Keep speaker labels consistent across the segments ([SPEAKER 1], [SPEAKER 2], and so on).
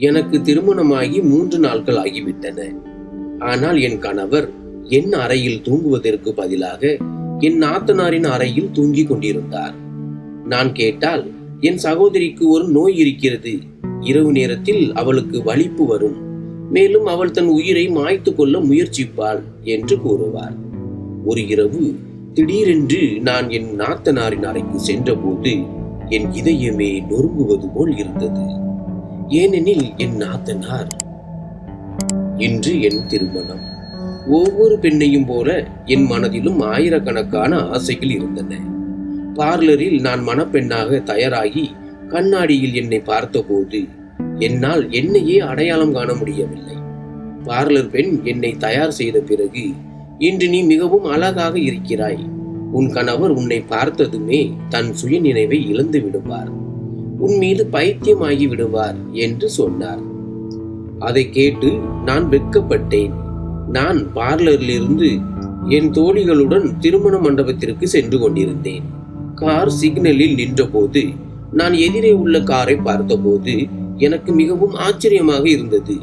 [SPEAKER 1] எனக்கு திருமணமாகி மூன்று நாட்கள் ஆகிவிட்டன. ஆனால் என் கணவர் என் அறையில் தூங்குவதற்கு பதிலாக என் நாத்தனாரின் அறையில் தூங்கிக் கொண்டிருந்தார். நான் கேட்டால் என் சகோதரிக்கு ஒரு நோய் இருக்கிறது. இரவு நேரத்தில் அவளுக்கு வலிப்பு வரும். மேலும் அவள் தன் உயிரை மாய்த்து கொள்ள முயற்சிப்பாள் என்று கூறுவார். ஒரு இரவு திடீரென்று நான் என் நாத்தனாரின் அறைக்கு சென்றபோது என் இதயமே நொறுங்குவது போல் இருந்தது. ஏனெனில் என் நாத்தனார். இன்று என் திருமணம். ஒவ்வொரு பெண்ணையும் போல என் மனதிலும் ஆயிரக்கணக்கான ஆசைகள் இருந்தன. பார்லரில் நான் மணப்பெண்ணாக தயாராகி கண்ணாடியில் என்னை பார்த்தபோது என்னால் என்னையே அடையாளம் காண முடியவில்லை. பார்லர் பெண் என்னை தயார் செய்த பிறகு இன்று நீ மிகவும் அழகாக இருக்கிறாய். உன் கணவர் உன்னை பார்த்ததுமே தன் சுயநினைவை இழந்து விடுவார் உன் மீது பைத்தியமாகி விடுவார் என்று சொன்னார். அதை கேட்டு நான் வெட்கப்பட்டேன். நான் பார்லரிலிருந்து என் தோழிகளுடன் திருமண மண்டபத்திற்கு சென்று கொண்டிருந்தேன். கார் சிக்னலில் நின்றபோது நான் எதிரே உள்ள காரை பார்த்தபோது எனக்கு மிகவும் ஆச்சரியமாக இருந்தது.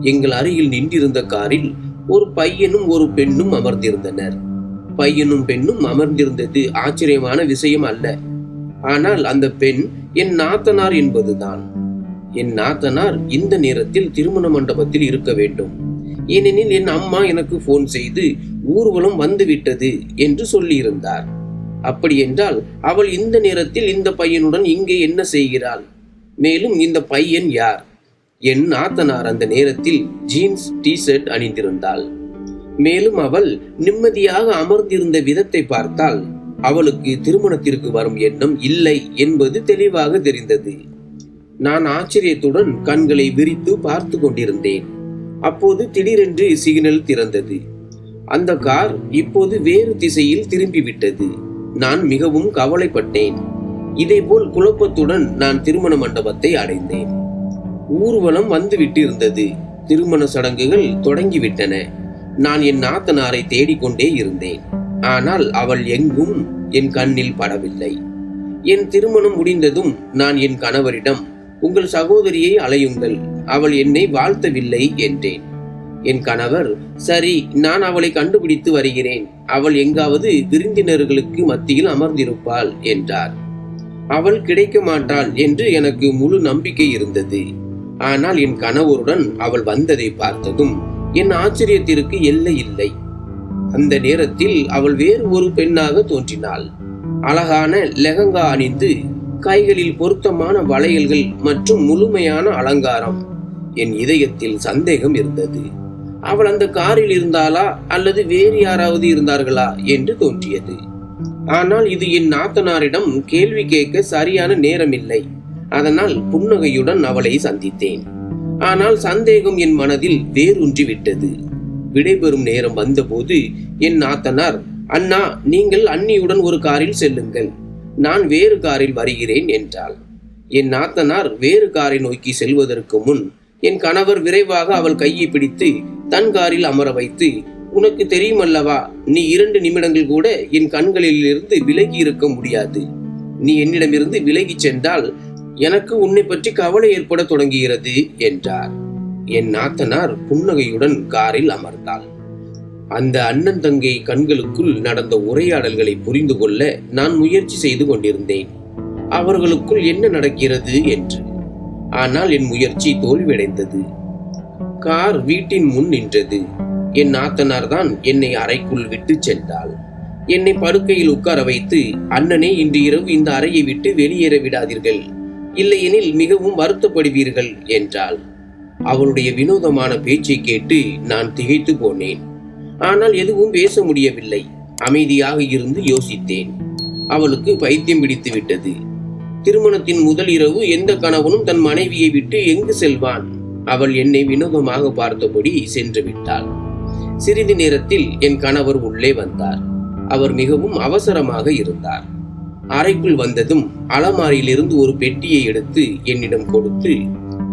[SPEAKER 1] எங்கள் அருகில் நின்றிருந்த காரில் ஒரு பையனும் ஒரு பெண்ணும் அமர்ந்திருந்தனர். பையனும் பெண்ணும் அமர்ந்திருந்தது ஆச்சரியமான விஷயம் அல்ல. ஆனால் அந்த பெண் என் நாத்தனார் என்பதுதான். என் நாத்தனார் இந்த நேரத்தில் திருமண மண்டபத்தில் இருக்க வேண்டும். ஏனெனில் என் அம்மா எனக்கு போன் செய்து ஊர்வலம் வந்துவிட்டது என்று சொல்லியிருந்தார். அப்படியென்றால் அவள் இந்த நேரத்தில் இந்த பையனுடன் இங்கே என்ன செய்கிறாள்? மேலும் இந்த பையன் யார்? என் நாத்தனார் அந்த நேரத்தில் ஜீன்ஸ் டிஷர்ட் அணிந்திருந்தாள். மேலும் அவள் நிம்மதியாக அமர்ந்திருந்த விதத்தை பார்த்தால் அவளுக்கு திருமணத்திற்கு வரும் எண்ணம் இல்லை என்பது தெளிவாக தெரிந்தது. நான் ஆச்சரியத்துடன் கண்களை விரித்து பார்த்து கொண்டிருந்தேன். அப்போது திடீரென்று சிக்னல் திறந்தது. அந்த கார் இப்போது வேறு திசையில் திரும்பிவிட்டது. நான் மிகவும் கவலைப்பட்டேன். இதேபோல் குழப்பத்துடன் நான் திருமண மண்டபத்தை அடைந்தேன். ஊர்வலம் வந்துவிட்டு இருந்தது திருமண சடங்குகள் தொடங்கிவிட்டன. நான் என் நாத்தனாரை தேடிக்கொண்டே இருந்தேன். ஆனால் அவள் எங்கும் என் கண்ணில் படவில்லை. என் திருமணம் முடிந்ததும் நான் என் கணவரிடம் உங்கள் சகோதரியை அலையுங்கள் அவள் என்னை வாழ்த்தவில்லை என்றேன். என் கணவர் சரி நான் அவளை கண்டுபிடித்து வருகிறேன். அவள் எங்காவது விருந்தினர்களுக்கு மத்தியில் அமர்ந்திருப்பாள் என்றார். அவள் கிடைக்க மாட்டாள் என்று எனக்கு முழு நம்பிக்கை இருந்தது. ஆனால் என் கணவருடன் அவள் வந்ததை பார்த்ததும் என் ஆச்சரியத்திற்கு எல்லை இல்லை. அந்த நேரத்தில் அவள் வேறு ஒரு பெண்ணாக தோன்றினாள். அழகான லெகங்கா அணிந்து கைகளில் பொருத்தமான வளையல்கள் மற்றும் முழுமையான அலங்காரம். என் இதயத்தில் சந்தேகம் இருந்தது. அவள் அந்த காரில் இருந்தாளா அல்லது வேறு யாராவது இருந்தார்களா என்று தோன்றியது. ஆனால் இது என் நாத்தனாரிடம் கேள்வி கேட்க சரியான நேரமில்லை. அதனால் புன்னகையுடன் அவளை சந்தித்தேன். ஆனால் சந்தேகம் என் மனதில் வேரூன்றி விட்டது விடைபெறும் நேரம் வந்தபோது என் நாத்தனார் அண்ணா நீங்கள் அண்ணியுடன் ஒரு காரில் செல்லுங்கள். நான் வேறு காரில் வருகிறேன் என்றாள். என் நாத்தனார் வேறு காரை நோக்கி செல்வதற்கு முன் என் கணவர் விரைவாக அவள் கையை பிடித்து தன் காரில் அமர வைத்து உனக்கு தெரியுமல்லவா? நீ இரண்டு நிமிடங்கள் கூட என் கண்களிலிருந்து விலகி இருக்க முடியாது. நீ என்னிடமிருந்து விலகிச் சென்றால் எனக்கு உன்னை பற்றி கவலை ஏற்பட தொடங்குகிறது என்றார். என் நாத்தனார் புன்னகையுடன் காரில் அமர்ந்தாள். அந்த அண்ணன் தங்கை கண்களுக்குள் நடந்த உரையாடல்களை புரிந்து கொள்ள நான் முயற்சி செய்து கொண்டிருந்தேன். அவர்களுக்குள் என்ன நடக்கிறது என்று. ஆனால் என் முயற்சி தோல்வியடைந்தது. கார் வீட்டின் முன் நின்றது. என் நாத்தனார் தான் என்னை அறைக்குள் விட்டு சென்றாள். என்னை படுக்கையில் உட்கார வைத்து அண்ணனே இன்று இரவு இந்த அறையை விட்டு வெளியேற விடாதீர்கள். இல்லையெனில் மிகவும் வருத்தப்படுவீர்கள் என்றாள். அவளுடைய வினோதமான பேச்சை கேட்டு நான் திகைத்து போனேன். ஆனால் எதுவும் பேச முடியவில்லை. அமைதியாக இருந்து யோசித்தேன். அவளுக்கு பைத்தியம் பிடித்து விட்டது. திருமணத்தின் முதல் இரவு எந்த கணவனும் தன் மனைவியை விட்டு எங்கு செல்வான்? அவள் என்னை வினோதமாக பார்த்தபடி சென்று விட்டாள். சிறிது நேரத்தில் என் கணவர் உள்ளே வந்தார். அவர் மிகவும் அவசரமாக இருந்தார். அறைக்குள் வந்ததும் அலமாரியிலிருந்து ஒரு பெட்டியை எடுத்து என்னிடம் கொடுத்து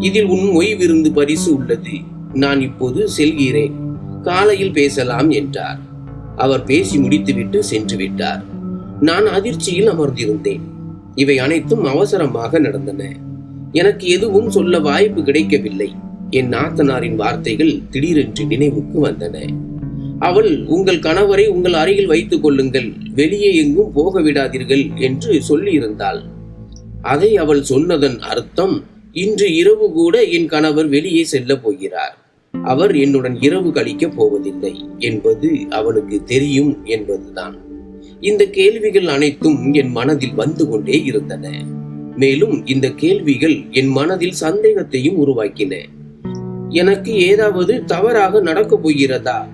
[SPEAKER 1] இதில் உன் மொய் விருந்து பரிசு உள்ளது. நான் இப்போது செல்கிறேன். காலையில் பேசலாம் என்றார். அவர் பேசி முடித்துவிட்டு சென்று விட்டார். நான் அதிர்ச்சியில் அமர்ந்திருந்தேன். இவை அனைத்தும் அவசரமாக நடந்தன. எனக்கு எதுவும் சொல்ல வாய்ப்பு கிடைக்கவில்லை. என் நாத்தனாரின் வார்த்தைகள் திடீரென்று நினைவுக்கு வந்தன. அவள் உங்கள் கணவரை உங்கள் அருகில் வைத்துக் கொள்ளுங்கள். வெளியே எங்கும் போக விடாதீர்கள் என்று சொல்லியிருந்தாள். அதை அவள் சொன்னதன் அர்த்தம் இன்று இரவு கூட என் கணவர் வெளியே செல்ல போகிறார். அவர் என்னுடன் இரவு கழிக்கப் போவதில்லை என்பது அவனுக்கு தெரியும் என்பதுதான். இந்த கேள்விகள் அனைத்தும் என் மனதில் வந்து கொண்டே இருந்தன. மேலும் இந்த கேள்விகள் என் மனதில் சந்தேகத்தையும் உருவாக்கின. எனக்கு ஏதாவது தவறாக நடக்கப் போகிறதா?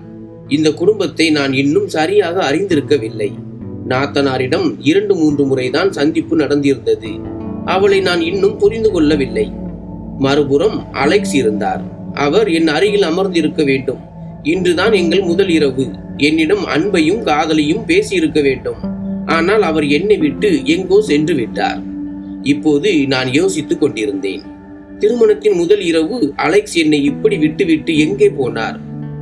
[SPEAKER 1] இந்த குடும்பத்தை நான் இன்னும் சரியாக அறிந்திருக்கவில்லை. நாத்தனாரிடம் இரண்டு மூன்று முறைதான் சந்திப்பு நடந்திருந்தது. அவளை நான் இன்னும் புரிந்து கொள்ளவில்லை. மறுபுறம் அலெக்ஸ் இருந்தார். அவர் என் அருகில் அமர்ந்திருக்க வேண்டும். இன்றுதான் எங்கள் முதல் இரவு. என்னிடம் அன்பையும் காதலையும் பேசியிருக்க வேண்டும். ஆனால் அவர் என்னை விட்டு எங்கோ சென்று விட்டார். இப்போது நான் யோசித்துக் கொண்டிருந்தேன். திருமணத்தின் முதல் இரவு அலெக்ஸ் என்னை இப்படி விட்டுவிட்டு எங்கே போனார்?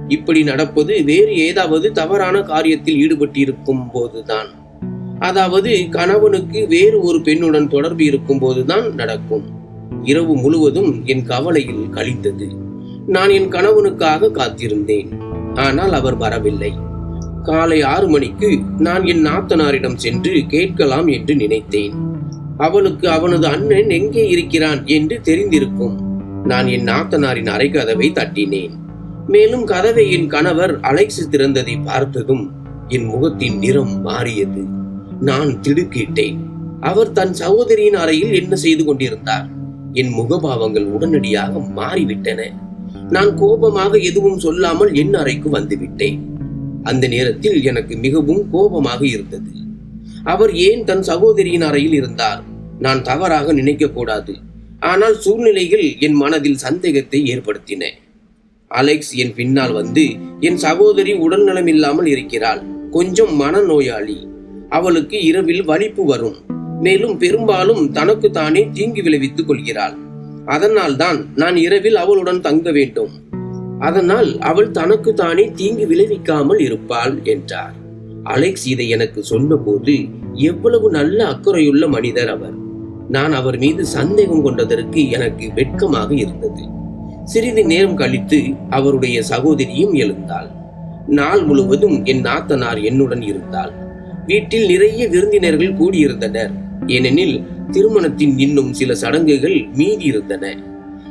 [SPEAKER 1] இப்படி நடப்பது வேறு ஏதாவது தவறான காரியத்தில் ஈடுபட்டிருக்கும் போதுதான். அதாவது கணவனுக்கு வேறு ஒரு பெண்ணுடன் தொடர்பு இருக்கும் போதுதான் நடக்கும். இரவு முழுவதும் என் கவலையில் கழித்தது நான் என் கணவனுக்காக காத்திருந்தேன். ஆனால் அவர் வரவில்லை. காலை ஆறு மணிக்கு நான் என் நாத்தனாரிடம் சென்று கேட்கலாம் என்று நினைத்தேன். அவளுக்கு அவனது அண்ணன் எங்கே இருக்கிறான் என்று தெரிந்திருக்கும். நான் என் நாத்தனாரின் அறை கதவை தட்டினேன். மேலும் கதவை என் கணவர் அலைசு திறந்ததை பார்த்ததும் என் முகத்தின் நிறம் மாறியது. நான் திடுக்கிட்டேன். அவர் தன் சகோதரியின் அறையில் என்ன செய்து கொண்டிருந்தார்? என் முகபாவங்கள் உடனடியாக மாறிவிட்டன. நான் கோபமாக எதுவும் சொல்லாமல் என் அறைக்கு வந்துவிட்டேன். அந்த நேரத்தில் எனக்கு மிகவும் கோபமாக இருந்தது. அவர் ஏன் தன் சகோதரியின் அறையில் இருந்தார்? நான் தவறாக நினைக்கக்கூடாது. ஆனால் சூழ்நிலைகள் என் மனதில் சந்தேகத்தை ஏற்படுத்தின. அலெக்ஸ் என் பின்னால் வந்து என் சகோதரி உடல்நலம் இல்லாமல் இருக்கிறாள். கொஞ்சம் மனநோயாளி. அவளுக்கு இரவில் வலிப்பு வரும். மேலும் பெரும்பாலும் தனக்கு தானே தீங்கு விளைவித்துக் கொள்கிறாள். அதனால் தான் நான் இரவில் அவளுடன் தங்க வேண்டும். அதனால் அவள் தனக்கு தானே தீங்கு விளைவிக்காமல் இருப்பாள் என்றார். அலெக்ஸ் இதை எனக்கு சொன்னபோது எவ்வளவு நல்ல அக்கறையுள்ள மனிதர் அவர். நான் அவர் மீது சந்தேகம் கொண்டதற்கு எனக்கு வெட்கமாக இருந்தது. சிறிது நேரம் கழித்து அவருடைய சகோதரியும் எழுந்தாள். நாள் முழுவதும் என் நாத்தனார் என்னுடன் இருந்தாள். வீட்டில் நிறைய விருந்தினர்கள் கூடியிருந்தனர். ஏனெனில் திருமணத்தின் இன்னும் சில சடங்குகள் மீதி இருந்தன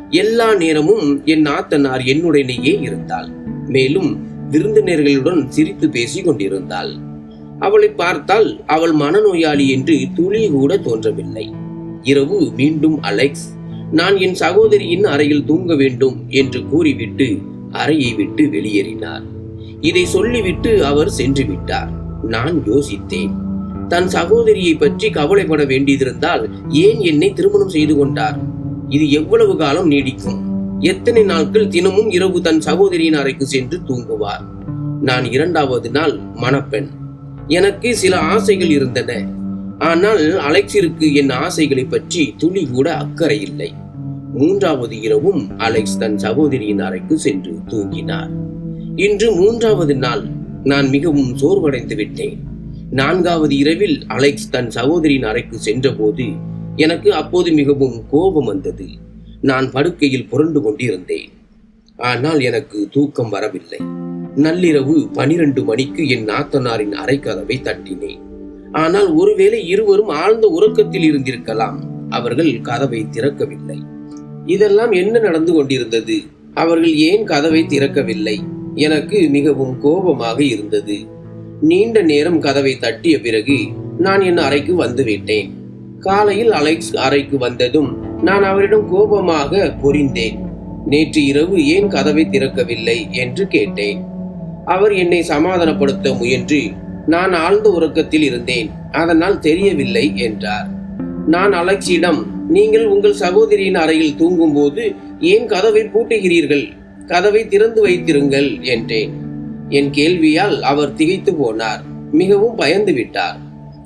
[SPEAKER 1] எல்லா நேரமும் என் நாத்தனார் என்னுடனேயே இருந்தாள். மேலும் விருந்தினர்களுடன் சிரித்து பேசிக் கொண்டிருந்தாள். அவளை பார்த்தால் அவள் மனநோயாளி என்று துளி கூட தோன்றவில்லை. இரவு மீண்டும் அலெக்ஸ் நான் என் சகோதரியின் அறையில் தூங்க வேண்டும் என்று கூறிவிட்டு அறையை விட்டு வெளியேறினார். இதை சொல்லிவிட்டு அவர் சென்று விட்டார். நான் யோசித்தேன். தன் சகோதரியை பற்றி கவலைப்பட வேண்டியதிருந்தால் ஏன் என்னை திருமணம் செய்து கொண்டார்? இது எவ்வளவு காலம் நீடிக்கும்? எத்தனை நாட்கள் தினமும் இரவு தன் சகோதரியின் அறைக்கு சென்று தூங்குவார்? நான் இரண்டாவது நாள் மணப்பெண். எனக்கு சில ஆசைகள் இருந்தன. ஆனால் அலெக்ஸிற்கு என் ஆசைகளை பற்றி துளி கூட அக்கறை இல்லை. மூன்றாவது இரவும் அலெக்ஸ் தன் சகோதரியின் அறைக்கு சென்று தூங்கினார். இன்று மூன்றாவது நாள் நான் மிகவும் சோர்வடைந்து விட்டேன். நான்காவது இரவில் அலெக்ஸ் தன் சகோதரியின் அறைக்கு சென்றபோது எனக்கு அப்போது மிகவும் கோபம் வந்தது. நான் படுக்கையில் புரண்டு கொண்டிருந்தேன். ஆனால் எனக்கு தூக்கம் வரவில்லை. நள்ளிரவு பனிரெண்டு மணிக்கு என் நாத்தனாரின் அறைக்கதவை தட்டினேன். ஆனால் ஒருவேளை இருவரும் ஆழ்ந்த உறக்கத்தில் இருந்திருக்கலாம். அவர்கள் கதவை திறக்கவில்லை. இதெல்லாம் என்ன நடந்து கொண்டிருந்தது? அவர்கள் ஏன் கதவை திறக்கவில்லை? எனக்கு மிகவும் கோபமாக இருந்தது. நீண்ட நேரம் கதவை தட்டிய பிறகு நான் என் அறைக்கு வந்துவிட்டேன். காலையில் அலெக்ஸ் அறைக்கு வந்ததும் நான் அவரிடம் கோபமாக புரிந்தேன். நேற்று இரவு ஏன் கதவை திறக்கவில்லை என்று கேட்டேன். அவர் என்னை சமாதானப்படுத்த முயன்று நான் ஆழ்ந்த உறக்கத்தில் இருந்தேன். அதனால் தெரியவில்லை என்றார். நான் அலெக்ஸிடம் நீங்கள் உங்கள் சகோதரியின் அறையில் தூங்கும்போது ஏன் கதவை பூட்டுகிறீர்கள்? கதவை திறந்து வைத்திருங்கள் என்றேன். என் கேள்வியால் அவர் திகைத்து போனார். மிகவும் பயந்து விட்டார்.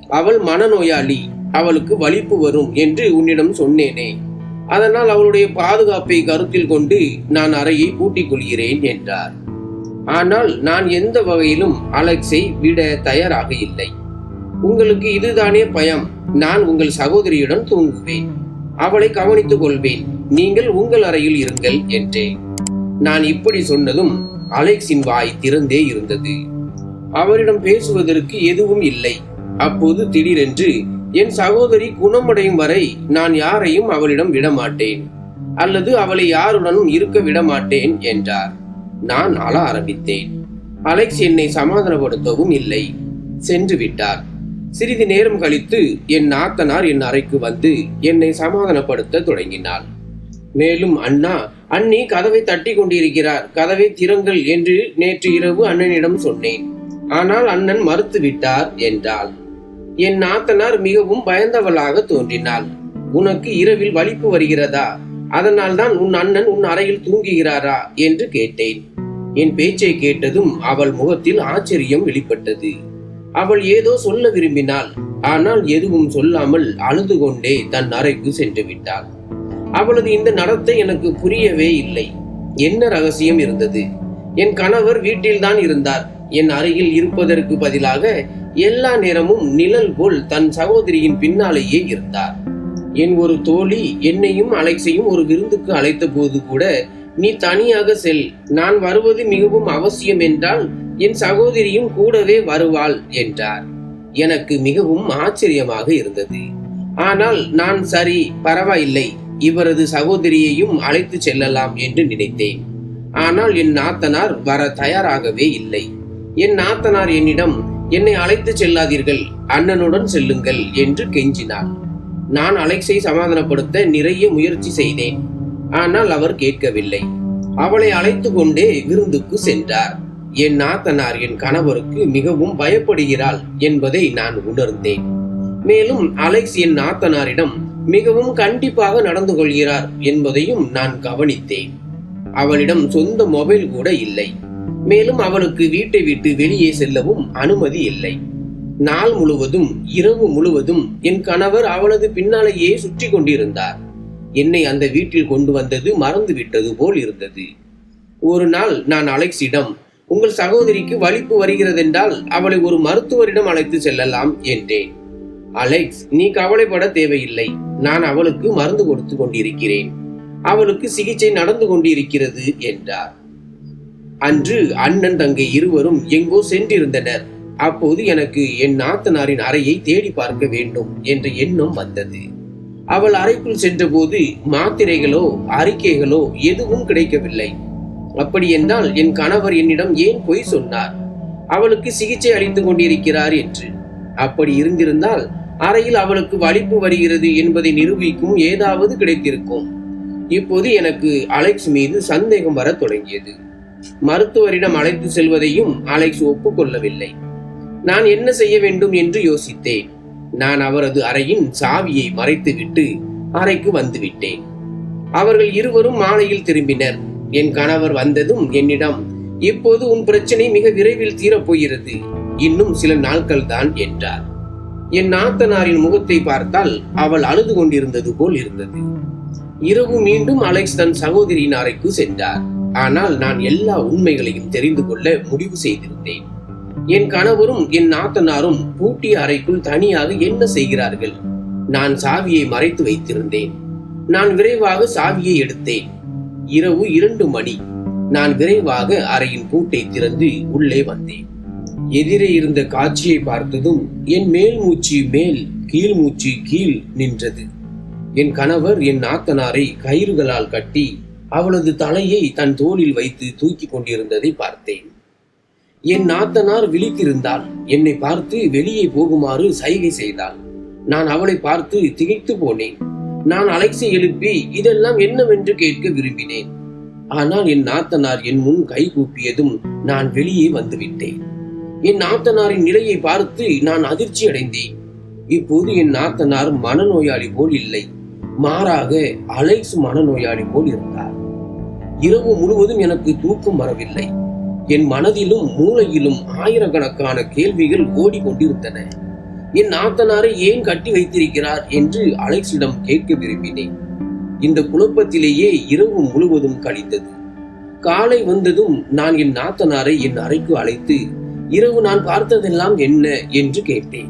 [SPEAKER 1] அவள் மனநோயாளி அவளுக்கு வலிப்பு வரும் என்று உன்னிடம் சொன்னேனே. அதனால் அவளுடைய பாதுகாப்பை கருத்தில் கொண்டு நான் அறையை பூட்டிக் கொள்கிறேன் என்றார். ஆனால் நான் எந்த வகையிலும் அலெக்ஸை விட தயாராக இல்லை. உங்களுக்கு இதுதானே பயம். நான் உங்கள் சகோதரியுடன் தூங்குவேன். அவளை கவனித்துக் கொள்வேன். நீங்கள் உங்கள் அறையில் இருங்கள் என்றேன். நான் இப்படி சொன்னதும் அலெக்ஸின் வாய் திறந்தே இருந்தது. அவரிடம் பேசுவதற்கு எதுவும் இல்லை. அப்போது திடீரென்று என் சகோதரி குணமடையும் வரை நான் யாரையும் அவளிடம் விடமாட்டேன். அல்லது அவளை யாருடனும் இருக்க விடமாட்டேன் என்றார். நான் அழ ஆரம்பித்தேன். அலெக்ஸ் என்னை சமாதானப்படுத்தவும் இல்லை. சென்று விட்டார். சிறிது நேரம் கழித்து என் நாத்தனார் என் அறைக்கு வந்து என்னை சமாதானப்படுத்த தொடங்கினாள் மேலும் அண்ணா அண்ணி கதவை தட்டி கொண்டிருக்கிறார். கதவை திறங்கள் என்று நேற்று இரவு அண்ணனிடம் சொன்னேன். ஆனால் அண்ணன் மறுத்து விட்டார் என்றாள். என் நாத்தனார் மிகவும் பயந்தவளாக தோன்றினாள். உனக்கு இரவில் வலிப்பு வருகிறதா? அதனால் தான் உன் அண்ணன் உன் அறையில் தூங்குகிறாரா? என்று கேட்டேன். என் பேச்சை கேட்டதும் அவள் முகத்தில் ஆச்சரியம் வெளிப்பட்டது. அவள் ஏதோ சொல்ல விரும்பினாள். ஆனால் எதுவும் சொல்லாமல் அழுது கொண்டே தன் அறைக்கு சென்று விட்டாள். அவளது இந்த நடத்தை எனக்கு புரியவே இல்லை. என்ன ரகசியம் இருந்தது? என் கணவர் வீட்டில்தான் இருந்தார். என் அருகில் இருப்பதற்கு பதிலாக எல்லா நேரமும் நிழல் போல் தன் சகோதரியின் பின்னாலேயே இருந்தார். என் ஒரு தோழி என்னையும் அலெக்ஸையும் ஒரு விருந்துக்கு அழைத்த போது கூட நீ தனியாக செல். நான் வருவது மிகவும் அவசியம் என்றால் என் சகோதரியும் கூடவே வருவாள் என்றார். எனக்கு மிகவும் ஆச்சரியமாக இருந்தது. ஆனால் நான் சரி பரவாயில்லை. இவரது சகோதரியையும் அழைத்து செல்லலாம் என்று நினைத்தேன். ஆனால் என் நாத்தனார் வர தயாராகவே இல்லை. என் நாத்தனார் என்னிடம் என்னை அழைத்து செல்லாதீர்கள் அண்ணனுடன் செல்லுங்கள் என்று கெஞ்சினார். நான் அலெக்ஸை சமாதானப்படுத்த நிறைய முயற்சி செய்தேன். ஆனால் அவர் கேட்கவில்லை. அவளை அழைத்து கொண்டே விருந்துக்கு சென்றார். என் நாத்தனார் என் கணவருக்கு மிகவும் பயப்படுகிறாள் என்பதை நான் உணர்ந்தேன். மேலும் அலெக்ஸ் என் நாத்தனாரிடம் மிகவும் கண்டிப்பாக நடந்து கொள்கிறார் என்பதையும் நான் கவனித்தேன். அவளிடம் சொந்த மொபைல் கூட இல்லை. மேலும் அவளுக்கு வீட்டை விட்டு வெளியே செல்லவும் அனுமதி இல்லை. நாள் முழுவதும் இரவு முழுவதும் என் கணவர் அவளது பின்னாலேயே சுற்றி கொண்டிருந்தார். என்னை அந்த வீட்டில் கொண்டு வந்தது மறந்து விட்டது போல் இருந்தது. ஒரு நாள் நான் அலெக்ஸிடம் உங்கள் சகோதரிக்கு வலிப்பு வருகிறதென்றால் அவளை ஒரு மருத்துவரிடம் அழைத்து செல்லலாம் என்றேன். அலெக்ஸ் நீ கவலைப்பட தேவையில்லை. நான் அவளுக்கு மருந்து கொடுத்து கொண்டிருக்கிறேன். அவளுக்கு சிகிச்சை நடந்து கொண்டிருக்கிறது என்றார். அன்று அண்ணன் தங்கை இருவரும் எங்கோ சென்றிருந்தனர். அப்போது எனக்கு என் நாத்தனாரின் அறையை தேடி பார்க்க வேண்டும் என்ற எண்ணம் வந்தது. அவள் அறைக்குள் சென்றபோது மாத்திரைகளோ அறிக்கைகளோ எதுவும் கிடைக்கவில்லை. அப்படி என்றால் என் கணவர் என்னிடம் ஏன் பொய் சொன்னார்? அவளுக்கு சிகிச்சை அளித்துக் கொண்டிருக்கிறார் என்று. அப்படி இருந்திருந்தால் அறையில் அவளுக்கு வலிப்பு வருகிறது என்பதை நிரூபிக்கும் ஏதாவது கிடைத்திருக்கும். இப்போது எனக்கு அலெக்ஸ் மீது சந்தேகம் வரத் தொடங்கியது. மருத்துவரிடம் அழைத்து செல்வதையும் அலெக்ஸ் ஒப்புக்கொள்ளவில்லை. நான் என்ன செய்ய வேண்டும் என்று யோசித்தேன். நான் அவரது அறையின் சாவியை மறைத்துவிட்டு அறைக்கு வந்துவிட்டேன். அவர்கள் இருவரும் மாலையில் திரும்பினர். என் கணவர் வந்ததும் என்னிடம் இப்போது உன் பிரச்சனை மிக விரைவில் தீரப்போகிறது. இன்னும் சில நாட்கள் தான் என்றார். என் நாத்தனாரின் முகத்தை பார்த்தால் அவள் அழுது கொண்டிருந்தது போல் இருந்தது. இரவு மீண்டும் அலெக்ஸ் தன் சகோதரியின் அறைக்கு சென்றார். ஆனால் நான் எல்லா உண்மைகளையும் தெரிந்து கொள்ள முடிவு செய்திருந்தேன். என் கணவரும் என் நாத்தனாரும் பூட்டிய அறைக்குள் தனியாக என்ன செய்கிறார்கள்? நான் சாவியை மறைத்து வைத்திருந்தேன். நான் விரைவாக சாவியை எடுத்தேன். இரவு இரண்டு மணி. நான் விரைவாக அறையின் பூட்டை திறந்து உள்ளே வந்தேன். எதிரே இருந்த காட்சியை பார்த்ததும் என் மேல் மூச்சு மேல் கீழ் மூச்சு கீழ் நின்றது. என் கணவர் என் நாத்தனாரை கயிறுகளால் கட்டி அவளது தலையை தன் தோளில் வைத்து தூக்கி கொண்டிருந்ததை பார்த்தேன். என் நாத்தனார் விழித்திருந்தாள் என்னை பார்த்து வெளியே போகுமாறு சைகை செய்தாள். நான் அவளை பார்த்து திகைத்து போனேன். நான் அலைசை எழுப்பி இதெல்லாம் என்னவென்று கேட்க விரும்பினேன். ஆனால் என் நாத்தனார் என் முன் கை கூப்பியதும் நான் வெளியே வந்துவிட்டேன் என் நாத்தனாரின் நிலையை பார்த்து நான் அதிர்ச்சி அடைந்தேன். இப்போது என் நாத்தனார் மனநோயாளி போல் இல்லை. மாறாக அலைஸ் மனநோயாளி போல் இருந்தார். இரவு முழுவதும் எனக்கு தூக்கம் வரவில்லை. என் மனதிலும் மூளையிலும் ஆயிரக்கணக்கான கேள்விகள் ஓடிக்கொண்டிருந்தன. என் நாத்தனாரை ஏன் கட்டி வைத்திருக்கிறார் என்று அலெக்ஸிடம் கேட்க விரும்பினேன். இந்த குழப்பத்திலேயே இரவு முழுவதும் கழித்தது காலை வந்ததும் நான் என் நாத்தனாரை என் அறைக்கு அழைத்து இரவு நான் பார்த்ததெல்லாம் என்ன என்று கேட்டேன்.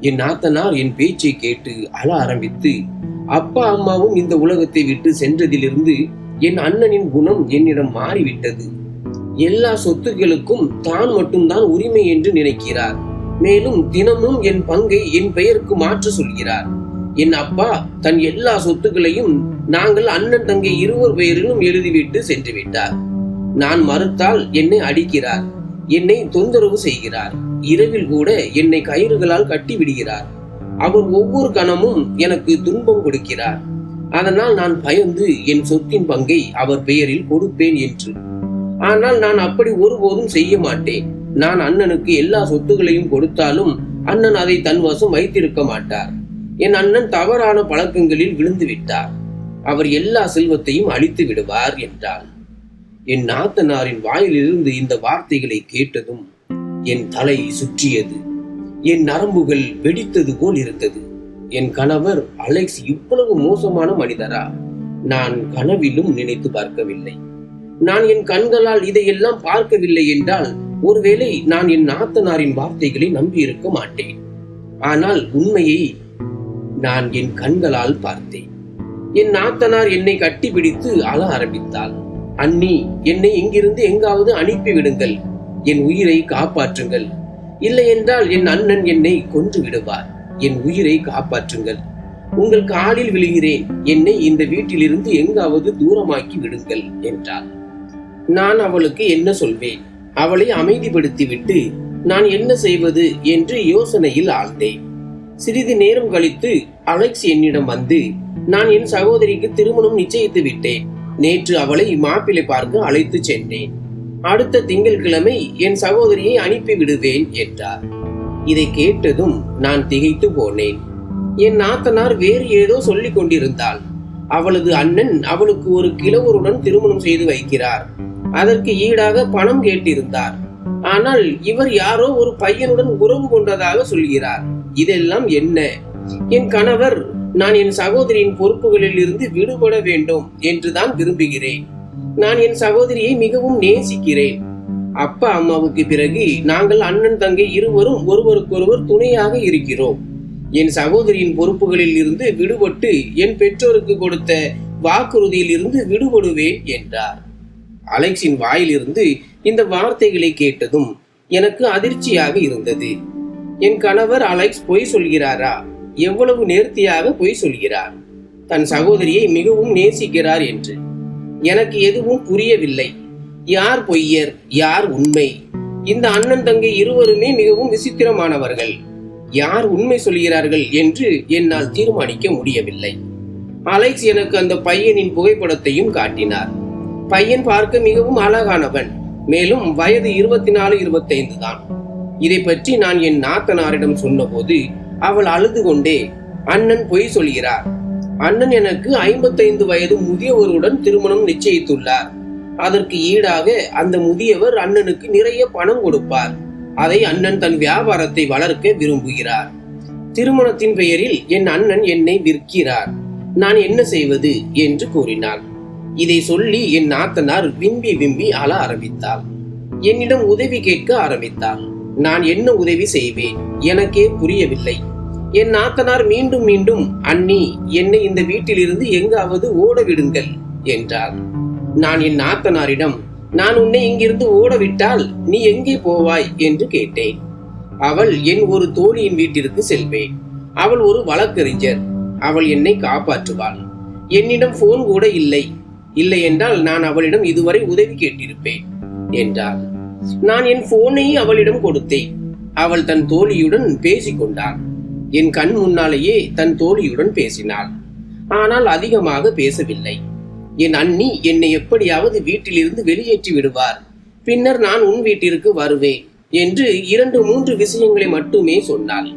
[SPEAKER 1] என் நாத்தனார் என் பேச்சை கேட்டு அழ ஆரம்பித்து அப்பா அம்மாவும் இந்த உலகத்தை விட்டு சென்றதிலிருந்து என் அண்ணனின் குணம் என்னிடம் மாறிவிட்டது. எல்லா சொத்துக்களுக்கும் தான் மட்டும்தான் உரிமை என்று நினைக்கிறார். மேலும் தினமும் என் பங்கை என் பெயருக்கு மாற்ற சொல்கிறார். என் அப்பா தன் எல்லா சொத்துக்களையும் நாங்கள் அண்ணன் தங்கை இருவர் பெயரிலும் எழுதிவிட்டு சென்று விட்டார் நான் மறுத்தால் என்னை அடிக்கிறார். என்னை தொந்தரவு செய்கிறார். இரவில் கூட என்னை கயிறுகளால் கட்டி விடுகிறார். அவர் ஒவ்வொரு கணமும் எனக்கு துன்பம் கொடுக்கிறார். அதனால் நான் பயந்து என் சொத்தின் பங்கை அவர் பெயரில் கொடுப்பேன் என்று. ஆனால் நான் அப்படி ஒருபோதும் செய்ய மாட்டேன். நான் அண்ணனுக்கு எல்லா சொத்துகளையும் கொடுத்தாலும் அண்ணன் அதை தன் வசம் வைத்திருக்க மாட்டார். என் அண்ணன் தவறான பழக்கங்களில் விழுந்து விட்டார். அவர் எல்லா செல்வத்தையும் அழித்து விடுவார் என்றாள். என் நாத்தனாரின் வாயிலிருந்து இந்த வார்த்தைகளை கேட்டதும் என் தலை சுற்றியது. என் நரம்புகள் வெடித்தது போல் இருந்தது. என் கணவர் அலெக்ஸ் இவ்வளவு மோசமான மனிதரா? நான் கனவிலும் நினைத்து பார்க்கவில்லை. நான் என் கண்களால் இதையெல்லாம் பார்க்கவில்லை என்றால் ஒருவேளை நான் என் நாத்தனாரின் வார்த்தைகளை நம்பியிருக்க மாட்டேன். ஆனால் உண்மையை நான் என் கண்களால் பார்த்தேன். என் நாத்தனார் என்னை கட்டிப்பிடித்து அழ ஆரம்பித்தாள். அண்ணி என்னை இங்கிருந்து எங்காவது அனுப்பி விடுங்கள் என் உயிரை காப்பாற்றுங்கள். இல்லை என்றால் என் அண்ணன் என்னை கொன்று விடுவார். என் உயிரை காப்பாற்றுங்கள். உங்கள் காலில் விழுகிறேன். என்னை இந்த வீட்டிலிருந்து எங்காவது தூரமாக்கி விடுங்கள் என்றாள். நான் அவளுக்கு என்ன சொல்வேன்? அவளை அமைதிப்படுத்திவிட்டு நான் என்ன செய்வது? என்று யோசனையில் ஆழ்ந்தேன். சிறிது நேரம் கழித்து அலெக்ஸ் என்னிடம் வந்து நான் என் சகோதரிக்கு திருமணம் நிச்சயித்து விட்டேன் நேற்று அவளை மாப்பிள்ளை பார்க்க அழைத்து சென்றேன். அடுத்த திங்கட்கிழமை என் சகோதரியை அனுப்பி விடுவேன் என்றார். இதை கேட்டதும் நான் திகைத்து போனேன். என் நாத்தனார் வேறு ஏதோ சொல்லிக் கொண்டிருந்தாள். அவளது அண்ணன் அவளுக்கு ஒரு கிழவருடன் திருமணம் செய்து வைக்கிறார். அதற்கு ஈடாக பணம் கேட்டிருந்தார். ஆனால் இவர் யாரோ ஒரு பையனுடன் உறவு கொண்டதாக சொல்கிறார். இதெல்லாம் என்ன? என் கணவர் நான் என் சகோதரியின் பொறுப்புகளில் இருந்து விடுபட வேண்டும் என்றுதான் விரும்புகிறேன். நான் என் சகோதரியை மிகவும் நேசிக்கிறேன். அப்பா அம்மாவுக்கு பிறகு நாங்கள் அண்ணன் தங்கை இருவரும் ஒருவருக்கொருவர் துணையாக இருக்கிறோம். என் சகோதரியின் பொறுப்புகளில் இருந்து விடுபட்டு என் பெற்றோருக்கு கொடுத்த வாக்குறுதியில் இருந்து விடுபடுவேன் என்றார். அலெக்ஸின் வாயிலிருந்து இந்த வார்த்தைகளை கேட்டதும் எனக்கு அதிர்ச்சியாக இருந்தது. என் கணவர் அலெக்ஸ் பொய் சொல்கிறாரா? எவ்வளவு நேர்த்தியாக பொய் சொல்கிறார்? தன் சகோதரியை மிகவும் நேசிக்கிறார் என்று. எனக்கு எதுவும் புரியவில்லை. யார் பொய்யர்? யார் உண்மை? இந்த அண்ணன் தங்கை இருவருமே மிகவும் விசித்திரமானவர்கள். யார் உண்மை சொல்கிறார்கள் என்று என்னால் தீர்மானிக்க முடியவில்லை. அலைக்ஸ் எனக்கு அந்த பையனின் புகைப்படத்தையும் காட்டினார். பையன் பார்க்க மிகவும் அழகானவன். மேலும் வயது இருபத்தி நாலு இருபத்தைந்து தான். இதை பற்றி நான் என் நாத்தனாரிடம் சொன்னபோது அவள் அழுது கொண்டே அண்ணன் பொய் சொல்கிறார். அண்ணன் எனக்கு ஐம்பத்தைந்து வயது முதியவருடன் திருமணம் நிச்சயித்துள்ளார். அதற்கு ஈடாக அந்த முதியவர் அண்ணனுக்கு நிறைய பணம் கொடுப்பார். அதை அண்ணன் தன் வியாபாரத்தை வளர்க்க விரும்புகிறார். திருமணத்தின் பெயரில் என் அண்ணன் என்னை விற்கிறார். நான் என்ன செய்வது? என்று கூறினாள் இதை சொல்லி என் நாத்தனார் விம்பி விம்பி அழ ஆரம்பித்தாள். என்னிடம் உதவி கேட்க ஆரம்பித்தாள். நான் என்ன உதவி செய்வேன்? எனக்கே புரியவில்லை. என் நாத்தனார் மீண்டும் மீண்டும் அண்ணி என்னை இந்த வீட்டிலிருந்து எங்காவது ஓட விடுங்கள் என்றார். நான் என் நாத்தனாரிடம் நான் உன்னை இங்கிருந்து ஓடவிட்டால் நீ எங்கே போவாய்? என்று கேட்டேன். அவள் என் ஒரு தோழியின் வீட்டிற்கு செல்வேன். அவள் ஒரு வழக்கறிஞர். அவள் என்னை காப்பாற்றுவாள். என்னிடம் போன் கூட இல்லை. இல்லை என்றால் நான் அவளிடம் இதுவரை உதவி கேட்டிருப்பேன் என்றாள் நான் என் போனை அவளிடம் கொடுத்தேன். அவள் தன் தோழியுடன் பேசிக்கொண்டாள். என் கண் முன்னாலேயே தன் தோழியுடன் பேசினாள். ஆனால் அதிகமாக பேசவில்லை. என் அண்ணி என்னை எப்படியாவது வீட்டிலிருந்து வெளியேற்றி விடுவார். பின்னர் நான் உன் வீட்டிற்கு வருவேன் என்று இரண்டு மூன்று விஷயங்களை மட்டுமே சொன்னாள்.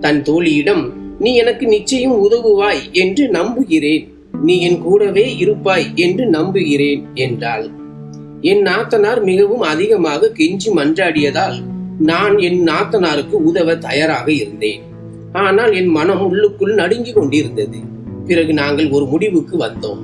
[SPEAKER 1] தன் தோழியிடம் நீ எனக்கு நிச்சயம் உதவுவாய் என்று நம்புகிறேன். நீ என் கூடவே இருப்பாய் என்று நம்புகிறேன் என்றாள். என் நாத்தனார் மிகவும் அதிகமாக கெஞ்சி மன்றாடியதால் நான் என் நாத்தனாருக்கு உதவ தயாராக இருந்தேன். ஆனால் என் மனம் உள்ளுக்குள் நடுங்கி கொண்டிருந்தது. பிறகு நாங்கள் ஒரு முடிவுக்கு வந்தோம்.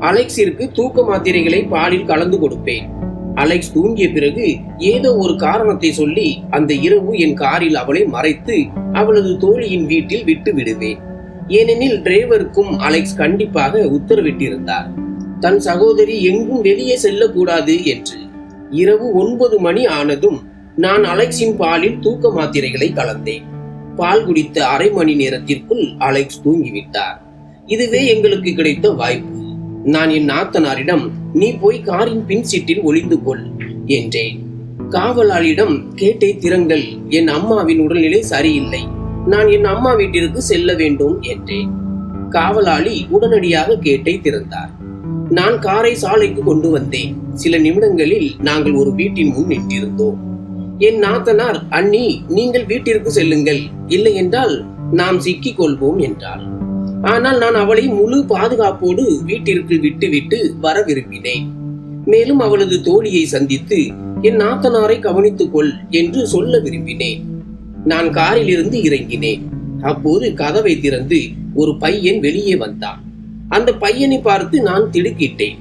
[SPEAKER 1] அலெக்ஸிற்கு தூக்க மாத்திரைகளை பாலில் கலந்து கொடுப்பேன். அலெக்ஸ் தூங்கிய பிறகு ஏதோ ஒரு காரணத்தை சொல்லி அந்த இரவு என் காரில் அவளை மறைத்து அவளது தோழியின் வீட்டில் விட்டு விடுவேன். ஏனெனில் டிரைவருக்கும் அலெக்ஸ் கண்டிப்பாக உத்தரவிட்டிருந்தார். தன் சகோதரி எங்கும் வெளியே செல்லக்கூடாது என்று. இரவு ஒன்பது மணி ஆனதும் நான் அலெக்ஸின் பாலில் தூக்க மாத்திரைகளை கலந்தேன். பால் குடித்த அரை மணி நேரத்திற்குள் அலெக்ஸ் தூங்கிவிட்டார். இதுவே எங்களுக்கு கிடைத்த வாய்ப்பு. நான் என் நாத்தனாரிடம் நீ போய் காரின் பின் சீட்டில் ஒளிந்து கொள் என்றேன். காவலாளியிடம் கேட்டை திறங்கள் என் அம்மாவின் உடல்நிலை சரியில்லை. நான் என் அம்மா வீட்டிற்கு செல்ல வேண்டும் என்றேன். காவலாளி உடனடியாக கேட்டை திறந்தார். நான் காரை சாலைக்கு கொண்டு வந்தேன். சில நிமிடங்களில் நாங்கள் ஒரு வீட்டின் முன் நின்றிருந்தோம். என் நாத்தனார் அண்ணி நீங்கள் வீட்டிற்கு செல்லுங்கள். இல்லை என்றால் நாம் சிக்கிக் கொள்வோம் என்றாள் ஆனால் நான் அவளை முழு பாதுகாப்போடு வீட்டிற்கு விட்டுவிட்டு வர விரும்பினேன் மேலும் அவளது தோழியை சந்தித்து என் நாத்தனாரை கவனித்துக் கொள் என்று சொல்ல விரும்பினேன். நான் காரிலிருந்து இறங்கினேன். அப்போது கதவை திறந்து ஒரு பையன் வெளியே வந்தான். அந்த பையனை பார்த்து நான் திடுக்கிட்டேன்.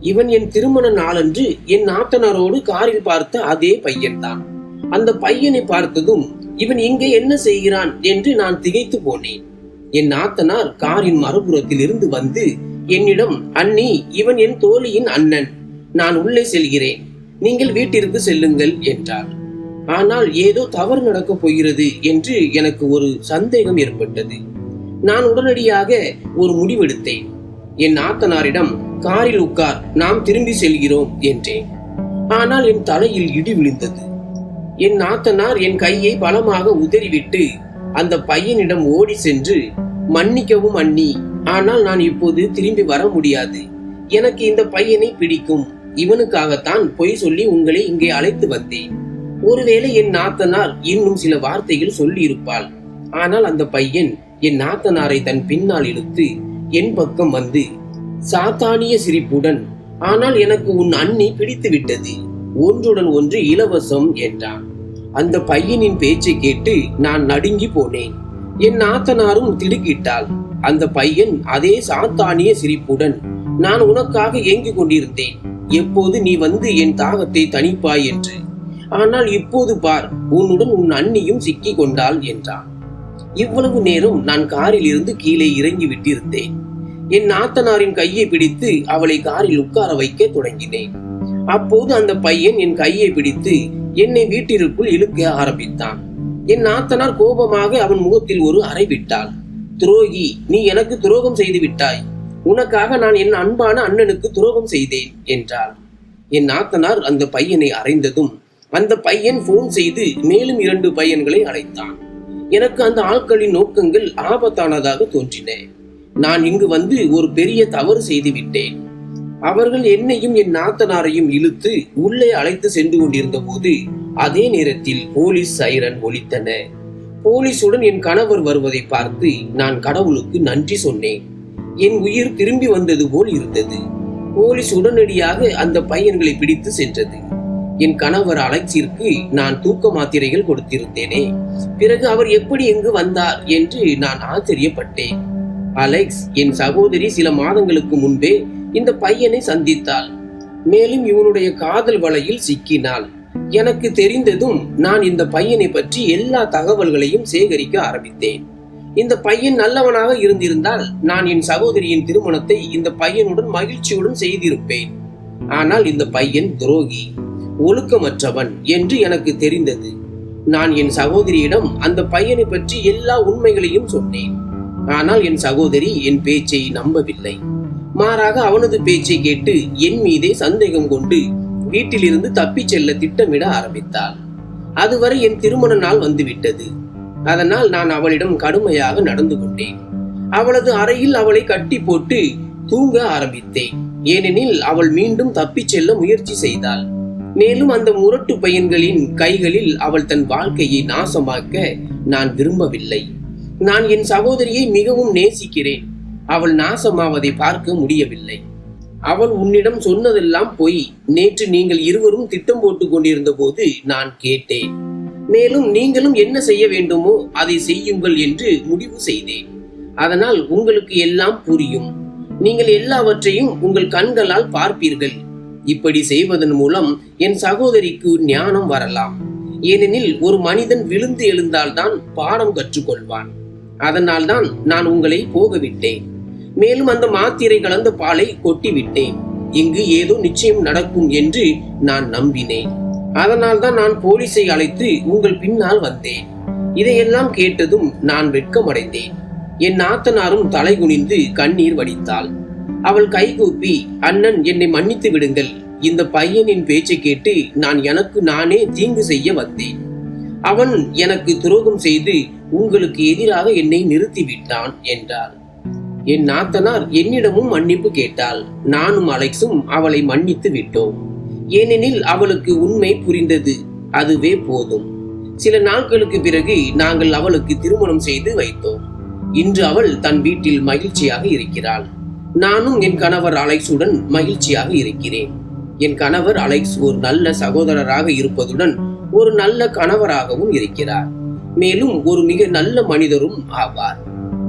[SPEAKER 1] இவன் என் திருமண நாளன்று என் நாத்தனாரோடு காரில் பார்த்த அதே பையன்தான். அந்த பையனை பார்த்ததும் இவன் இங்கே என்ன செய்கிறான் என்று நான் திகைத்து போனேன். என் நாத்தனார் காரின் மறுபுறத்தில் இருந்து வந்து என்னிடம் அண்ணி இவன் என் தோழியின் அண்ணன். நான் உள்ளே செல்கிறேன். நீங்கள் வீட்டிற்கு செல்லுங்கள் என்றார். ஆனால் ஏதோ தவறு நடக்கப் போகிறது என்று எனக்கு ஒரு சந்தேகம் ஏற்பட்டது. நான் உடனடியாக ஒரு முடிவெடுத்தேன். என் நாத்தனாரிடம் காரில் உட்கார் நாம் திரும்பி செல்கிறோம் என்றேன். ஆனால் என் தலையில் இடி விழுந்தது. என் நாத்தனார் என் கையை பலமாக உதறிவிட்டு அந்த பையனிடம் ஓடி சென்று மன்னிக்கவும் அண்ணி ஆனால் நான் இப்போது திரும்பி வர முடியாது. எனக்கு இந்த பையனை பிடிக்கும். இவனுக்காகத்தான் பொய் சொல்லி உங்களை இங்கே அழைத்து வந்தேன். ஒருவேளை என் நாத்தனார் இன்னும் சில வார்த்தைகள் சொல்லி இருப்பாள் ஆனால் அந்த பையன் என் நாத்தனாரை தன் பின்னால் இழுத்து என் பக்கம் வந்து சாத்தானிய சிரிப்புடன் ஆனால் எனக்கு உன் அண்ணி பிடித்து விட்டது. ஒன்றுடன் ஒன்று இலவசம் என்றான். அந்த பையனின் பேச்சை கேட்டு நான் நடுங்கி போனேன். என் நாத்தனாரும் திடுக்கிட்டாள். அந்த பையன் அதே சாத்தானிய சிரிப்புடன் நான் உனக்காக ஏங்கிக் கொண்டிருந்தேன். எப்போது நீ வந்து என் தாகத்தை தணிப்பாய் என்று. ஆனால் இப்போது பார் உன்னுடன் உன் அண்ணியும் சிக்கிக் கொண்டாள் என்றான். இவ்வளவு நேரம் நான் காரில் இருந்து கீழே இறங்கி விட்டிருந்தேன். என் நாத்தனாரின் கையை பிடித்து அவளை காரில் உட்கார வைக்க தொடங்கினேன். அப்போது அந்த பையன் என் கையை பிடித்து என்னை வீட்டிற்குள் இழுக்க ஆரம்பித்தான். என் நாத்தனார் கோபமாக அவன் முகத்தில் ஒரு அறை விட்டாள். துரோகி நீ எனக்கு துரோகம் செய்து விட்டாய். உனக்காக நான் என் அன்பான அண்ணனுக்கு துரோகம் செய்தேன் என்றாள். என் நாத்தனார் அந்த பையனை அறைந்ததும் அந்த பையன் போன் செய்து மேலும் இரண்டு பையன்களை அழைத்தான். எனக்கு அந்த ஆட்களின் நோக்கங்கள் ஆபத்தானதாக தோன்றின. நான் இங்கு வந்து ஒரு பெரிய தவறு செய்து விட்டேன். அவர்கள் என்னையும் என் நாத்தனாரையும் இழுத்து உள்ளே அழைத்து சென்று கொண்டிருந்த போது அதே நேரத்தில் போலீஸ் சைரன் ஒலித்தன. போலீசுடன் என் கணவர் வருவதை பார்த்து நான் கடவுளுக்கு நன்றி சொன்னேன். என் உயிர் திரும்பி வந்தது போல் இருந்தது. போலீஸ் உடனடியாக அந்த பையன்களை பிடித்து சென்றது. என் கணவர் அலெக்ஸிற்கு நான் தூக்க மாத்திரைகள் கொடுத்திருந்தேனே. பிறகு அவர் எப்படி எங்கு வந்தார் என்று நான் ஆச்சரியப்பட்டேன். அலெக்ஸ் என் சகோதரி சில மாதங்களுக்கு முன்பே இந்த பையனை சந்தித்தாள். மேலும் இவனுடைய காதல் வலையில் சிக்கினாள். எனக்கு தெரிந்ததும் நான் இந்த பையனை பற்றி எல்லா தகவல்களையும் சேகரிக்க ஆரம்பித்தேன். இந்த பையன் நல்லவனாக இருந்திருந்தால் நான் என் சகோதரியின் திருமணத்தை இந்த பையனுடன் மகிழ்ச்சியுடன் செய்திருப்பேன். ஆனால் இந்த பையன் துரோகி. ஒழுக்கமற்றவன் என்று எனக்கு தெரிந்தது. நான் என் சகோதரியிடம் அந்த பையனை பற்றி எல்லா உண்மைகளையும் சொன்னேன். ஆனால் என் சகோதரி என் பேச்சை நம்பவில்லை. மாறாக அவனது பேச்சை கேட்டு என் மீதே சந்தேகம் கொண்டு வீட்டிலிருந்து தப்பிச் செல்ல திட்டமிட ஆரம்பித்தாள். அதுவரை என் திருமண நாள் வந்துவிட்டது. அதனால் நான் அவளிடம் கடுமையாக நடந்து கொண்டேன். அவளது அறையில் அவளை கட்டி போட்டு தூங்க ஆரம்பித்தேன். ஏனெனில் அவள் மீண்டும் தப்பிச் செல்ல முயற்சி செய்தாள். மேலும் அந்த முரட்டு பையன்களின் கைகளில் அவள் தன் வாழ்க்கையை நாசமாக்க நான் விரும்பவில்லை. நான் என் சகோதரியை மிகவும் நேசிக்கிறேன். அவள் நாசமாவதை பார்க்க முடியவில்லை. அவள் உன்னிடம் சொன்னதெல்லாம் பொய். நேற்று நீங்கள் இருவரும் திட்டம் போட்டு கொண்டிருந்த போது நான் கேட்டேன். மேலும் நீங்களும் என்ன செய்ய வேண்டுமோ அதை செய்யுங்கள் என்று முடிவு செய்தேன். அதனால் உங்களுக்கு எல்லாம் புரியும். நீங்கள் எல்லாவற்றையும் உங்கள் கண்களால் பார்ப்பீர்கள். இப்படி செய்வதன் மூலம் என் சகோதரிக்கு ஞானம் வரலாம். ஏனெனில் ஒரு மனிதன் விழுந்து எழுந்தால்தான் பாடம் கற்றுக்கொள்வான். அதனால்தான் நான் உங்களை போகவிட்டேன். மேலும் அந்த மாத்திரை கலந்த பாலை கொட்டி விட்டேன் இங்கு ஏதோ நிச்சயம் நடக்கும் என்று நான் நம்பினேன். அதனால்தான் நான் போலீஸை அழைத்து உங்கள் பின்னால் வந்தேன். இதையெல்லாம் கேட்டதும் நான் வெட்கமடைந்தேன். என் நாத்தனாரும் தலை குனிந்து கண்ணீர் வடித்தாள். அவள் கைகூப்பி அண்ணன் என்னை மன்னித்து விடுங்கள். இந்த பையனின் பேச்சை கேட்டு நான் எனக்கு நானே தீங்கு செய்ய வந்தேன். அவன் எனக்கு துரோகம் செய்து உங்களுக்கு எதிராக என்னை நிறுத்திவிட்டான் என்றாள். என் நாத்தனார் என்னிடமும் மன்னிப்பு கேட்டாள். நானும் அலெக்ஸும் அவளை மன்னித்து விட்டோம். ஏனெனில் அவளுக்கு உண்மை புரிந்தது. அதுவே போதும். சில நாட்களுக்கு பிறகு நாங்கள் அவளுக்கு திருமணம் செய்து வைத்தோம். இன்று அவள் தன் வீட்டில் மகிழ்ச்சியாக இருக்கிறாள். நானும் என் கணவர் அலெக்ஸுடன் மகிழ்ச்சியாக இருக்கிறேன். என் கணவர் அலெக்ஸ் ஒரு நல்ல சகோதரராக இருப்பதுடன் ஒரு நல்ல கணவராகவும் இருக்கிறார். மேலும் ஒரு மிக நல்ல மனிதரும் ஆவார்.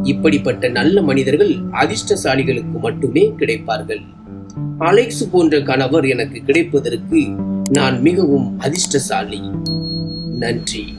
[SPEAKER 1] இப்படிப்பட்ட நல்ல மனிதர்கள் அதிர்ஷ்டசாலிகளுக்கு மட்டுமே கிடைப்பார்கள். அலெக்ஸ் போன்ற கணவர் எனக்கு கிடைப்பதற்கு நான் மிகவும் அதிர்ஷ்டசாலி. நன்றி.